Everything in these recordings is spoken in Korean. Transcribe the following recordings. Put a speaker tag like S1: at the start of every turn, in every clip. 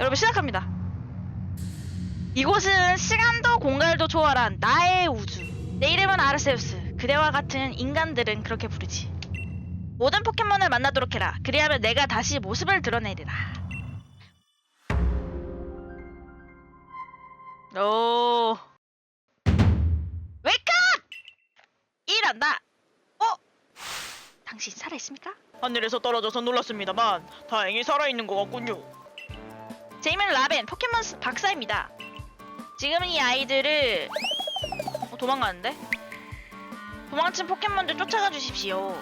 S1: 여러분 시작합니다. 이곳은 시간도 공간도 초월한 나의 우주. 내 이름은 아르세우스. 그대와 같은 인간들은 그렇게 부르지. 모든 포켓몬을 만나도록 해라. 그리하면 내가 다시 모습을 드러내리라. 오. 웨이크업! 일어나. 어? 당신 살아 있습니까?
S2: 하늘에서 떨어져서 놀랐습니다만 다행히 살아있는 것 같군요.
S1: 제 이름은 라벤 포켓몬 스- 박사입니다. 지금 이 아이들을 어, 도망가는데? 도망친 포켓몬들 쫓아가 주십시오.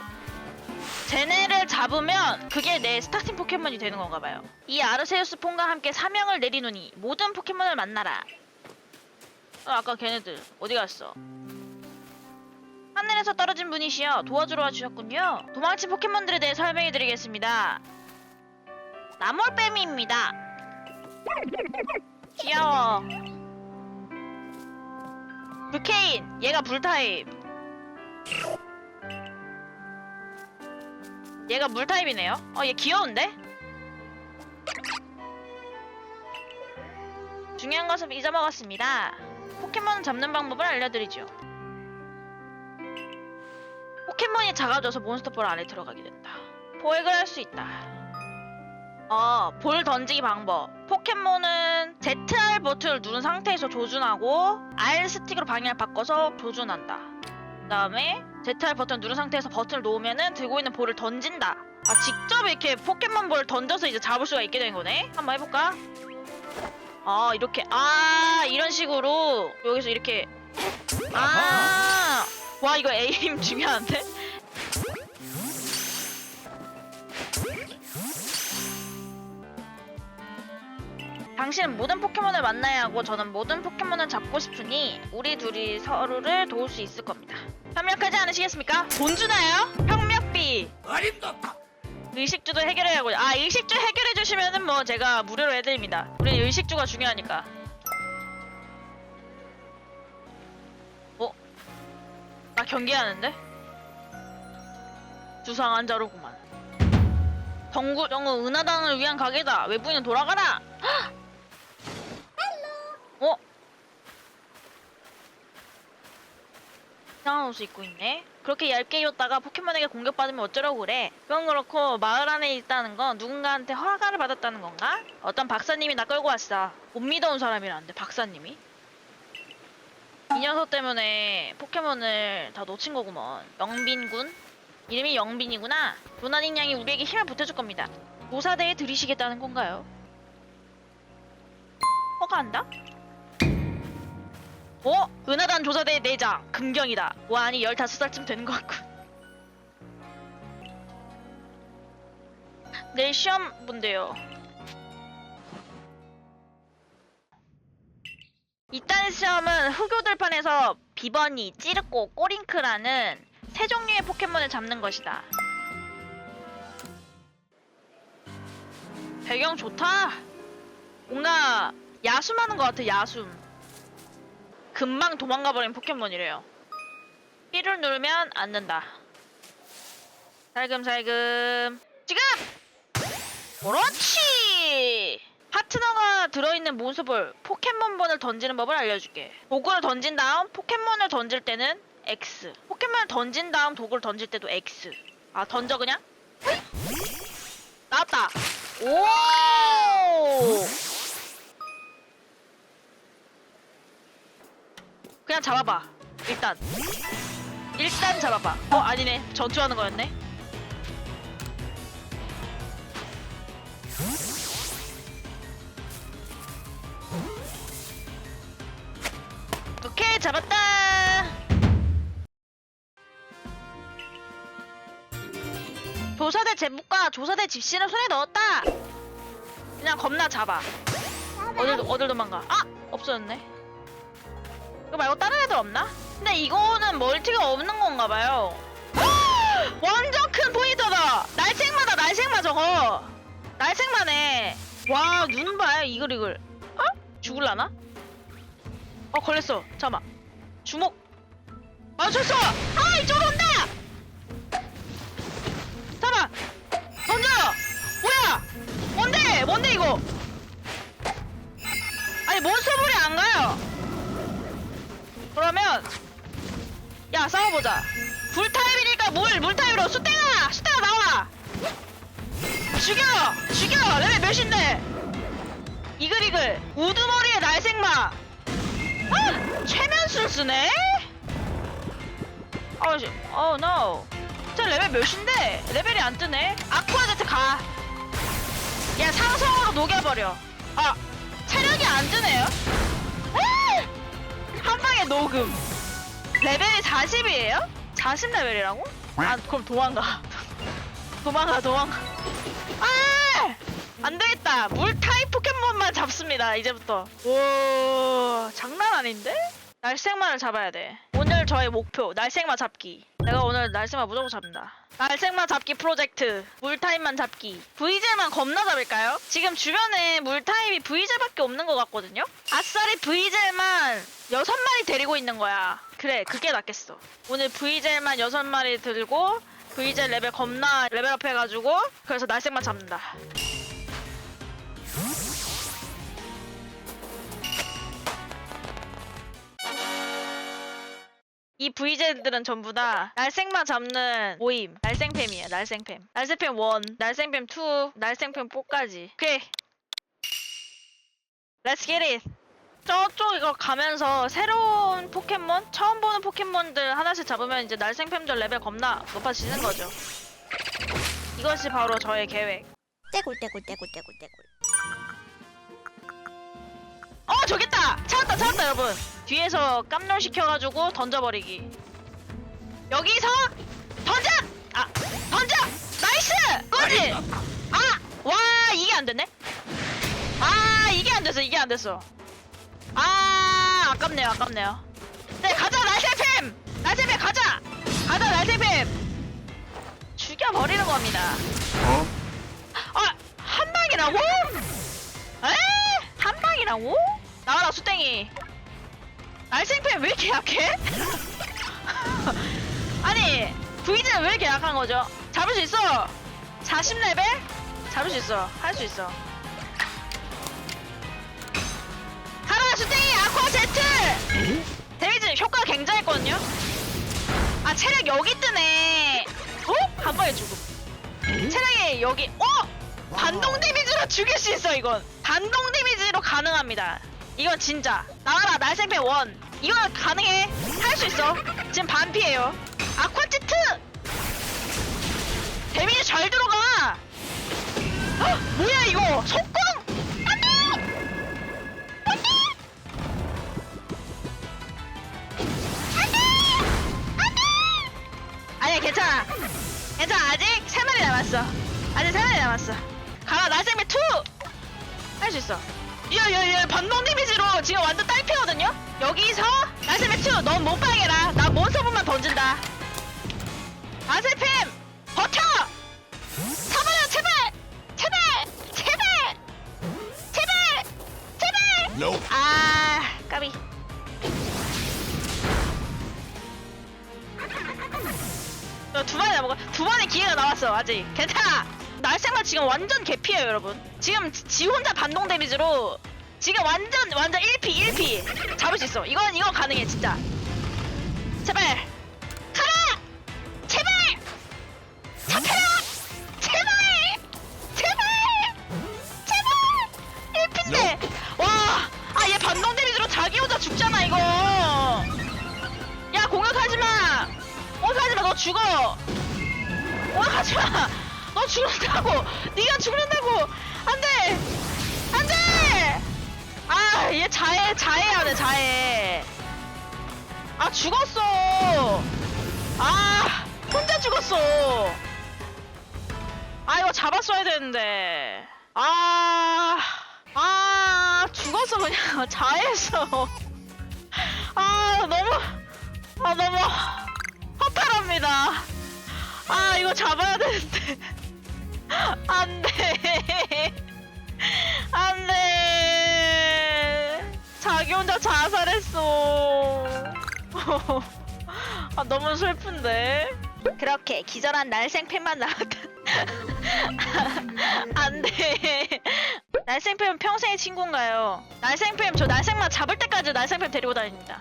S1: 쟤네를 잡으면 그게 내 스타팅 포켓몬이 되는 건가 봐요. 이 아르세우스 폰과 함께 사명을 내리노니 모든 포켓몬을 만나라. 어, 아까 걔네들 어디 갔어? 하늘에서 떨어진 분이시여 도와주러 와주셨군요. 도망친 포켓몬들에 대해 설명해드리겠습니다. 나몰뱀이입니다. 귀여워. 불케인, 얘가 불타입. 얘가 물타입이네요. 어, 얘 귀여운데? 중요한 것을 잊어먹었습니다. 포켓몬 잡는 방법을 알려드리죠. 포켓몬이 작아져서 몬스터볼 안에 들어가게 된다. 포획을 할 수 있다. 어, 볼 던지기 방법. 포켓몬은 ZR 버튼을 누른 상태에서 조준하고 R 스틱으로 방향을 바꿔서 조준한다. 그 다음에 ZR 버튼 누른 상태에서 버튼을 놓으면은 들고 있는 볼을 던진다. 아, 직접 이렇게 포켓몬 볼을 던져서 이제 잡을 수가 있게 된 거네? 한번 해볼까? 아, 이렇게. 아, 이런 식으로 여기서 이렇게. 아, 와, 이거 에임 중요한데? 당신은 모든 포켓몬을 만나야 하고 저는 모든 포켓몬을 잡고 싶으니 우리 둘이 서로를 도울 수 있을 겁니다. 협력하지 않으시겠습니까? 돈 주나요? 협력비. 의식주도 해결해야 하고 아 의식주 해결해 주시면은 뭐 제가 무료로 해드립니다. 우리 의식주가 중요하니까. 어? 나 경기하는데? 수상한 자로구만. 정구 정우 은하당을 위한 가게다. 외부인은 돌아가라. 헉! 어? 이상한 옷을 입고 있네. 그렇게 얇게 입었다가 포켓몬에게 공격받으면 어쩌려고 그래. 그건 그렇고 마을 안에 있다는 건 누군가한테 허가를 받았다는 건가? 어떤 박사님이 나 끌고 왔어. 못 믿어온 사람이라는데 박사님이? 이 녀석 때문에 포켓몬을 다 놓친 거구먼. 영빈군? 이름이 영빈이구나. 로나닌 양이 우리에게 힘을 보태줄 겁니다. 조사대에 들이시겠다는 건가요? 허가한다? 어? 은하단 조사대 내장 금경이다. 와 아니 15살쯤 되는 것 같군. 내일 시험 본대요. 이딴 시험은 흑요들판에서 비버니, 찌르꼬, 꼬링크라는 세 종류의 포켓몬을 잡는 것이다. 배경 좋다. 뭔가 야숨하는 것 같아 야숨. 금방 도망가 버린 포켓몬이래요. B를 누르면 앉는다. 살금살금. 지금! 그렇지! 파트너가 들어있는 몬스볼, 포켓몬본을 던지는 법을 알려줄게. 도구를 던진 다음 포켓몬을 던질 때는 X. 포켓몬을 던진 다음 도구를 던질 때도 X. 아, 던져 그냥? 나왔다! 오! 그냥 잡아봐. 일단. 일단 잡아봐. 어, 아니네. 전투하는 거였네. 오케이, 잡았다. 조사대 제목과 조사대 집시를 손에 넣었다. 그냥 겁나 잡아. 어딜 어딜 도망가? 아, 없어졌네. 이거 말고 다른 애들 없나? 근데 이거는 멀티가 없는 건가 봐요. 완전 큰 포인터다. 날색마다 날색마 저거. 날색마네. 와, 눈 봐요. 이글 이글. 어? 죽을라나? 어, 걸렸어. 잠깐만. 주목. 맞췄어. 아, 이쪽으로 온다. 잠깐만. 던져. 뭐야? 뭔데? 뭔데 이거? 아니 몬스터볼이 안 가요 그러면 야 싸워보자. 불타입이니까 물 물타입으로. 수땡아! 수땡아 나와! 죽여! 죽여! 레벨 몇인데? 이글이글. 우두머리의 날생마. 아! 최면술 쓰네? 씨, 어 노. 저 레벨 몇인데? 레벨이 안 뜨네. 아쿠아제트 가. 야 상성으로 녹여버려. 아 체력이 안 뜨네요. 아! 한 방에 녹음. 레벨이 40이에요? 40 레벨이라고? 아 그럼 도망가. 도망가 도망가. 아! 안 되겠다. 물 타입 포켓몬만 잡습니다. 이제부터. 오 장난 아닌데? 날생마를 잡아야 돼. 오늘 저의 목표 날생마 잡기. 내가 오늘 날생마 무조건 잡는다. 날생마 잡기 프로젝트. 물타입만 잡기. VJ만 겁나 잡을까요? 지금 주변에 물타입이 VJ밖에 없는 것 같거든요? 아싸리 VJ만 6마리 데리고 있는 거야. 그래, 그게 낫겠어. 오늘 VJ만 6마리 들고 VJ 레벨 겁나 레벨업 해가지고 그래서 날생마 잡는다. 이 VJ들은 전부 다 날생마 잡는 모임. 날생팸이에요 날생팸. 날생팸 1 날생팸 2 날생팸 4까지. 오케이. Let's get it. 저쪽 이거 가면서 새로운 포켓몬? 처음 보는 포켓몬들 하나씩 잡으면 이제 날생팸들 레벨 겁나 높아지는 거죠. 이것이 바로 저의 계획.
S3: 떼굴 떼굴 떼굴 떼굴 떼굴.
S1: 어 저기 있다! 찾았다 찾았다 여러분. 뒤에서 깜놀 시켜가지고 던져버리기. 여기서 던져! 아 던져! 나이스! 그거지! 아 와 이게 안 됐네? 아 이게 안 됐어 이게 안 됐어. 아 아깝네요 아깝네요. 네 가자 날새팸 날새팸 가자! 가자 날새팸 죽여버리는 겁니다. 아, 한 방이라고? 에? 한 방이라고? 나와라, 수땡이. 날생팬 왜 이렇게 약해? 아니, VJ는 왜 이렇게 약한 거죠? 잡을 수 있어! 40레벨? 잡을 수 있어. 할 수 있어. 가라, 수땡이! 아쿠아 제트! 데미지 효과가 굉장했거든요? 아, 체력 여기 뜨네. 어? 한 번에 죽음. 체력이 여기 어 반동 데미지로 죽일 수 있어 이건 반동 데미지로 가능합니다 이건 진짜. 나와라 날생패 원. 이건 가능해. 할 수 있어. 지금 반피에요. 아쿠아치트! 데미지 잘 들어가! 어, 뭐야 이거? 속공? 아니야 괜찮아. 괜찮아 아직 세 마리 남았어. 아직 세 마리 남았어. 가라 날생매 2할수 있어 야야야 반동 데미지로 지금 완전 딸피거든요? 여기서 2넌 못 방해라. 나 몬스터분만 던진다. 아세팸 버텨! 잡아요 제발! 제발! 제발! 제발! 제발! 아 까비. 어, 두 번에 먹어. 두 번의 기회가 나왔어. 아직. 괜찮아. 날생마 지금 완전 개피예요, 여러분. 지금 지- 지 혼자 반동 데미지로 지금 완전 완전 1피 1피 잡을 수 있어. 이건 이건 가능해, 진짜. 제발. 가라! 제발! 잡혀라! 제발! 제발! 제발! 1피인데. 와! 아, 얘 반동 데미지로 자기 혼자 죽잖아, 이거. 야, 공격하지 마. 공격하지 마. 너 죽어. 공격하지 마. 너 죽는다고. 네가 죽는다고. 안 돼. 안 돼. 아, 얘 자해 자해야 돼, 자해. 아, 죽었어. 아, 혼자 죽었어. 아, 이거 잡았어야 되는데. 아, 아, 죽었어, 그냥. 자해했어. 아, 너무, 아, 너무 허탈합니다. 아, 이거 잡아야 되는데. 안 돼. 안 돼. 자기 혼자 자살했어. 아, 너무 슬픈데. 그렇게 기절한 날생팬만 나왔다. 안 돼. 날생뱀 평생의 친구인가요? 날생뱀 저 날생만 잡을 때까지 날생뱀 데리고 다닙니다.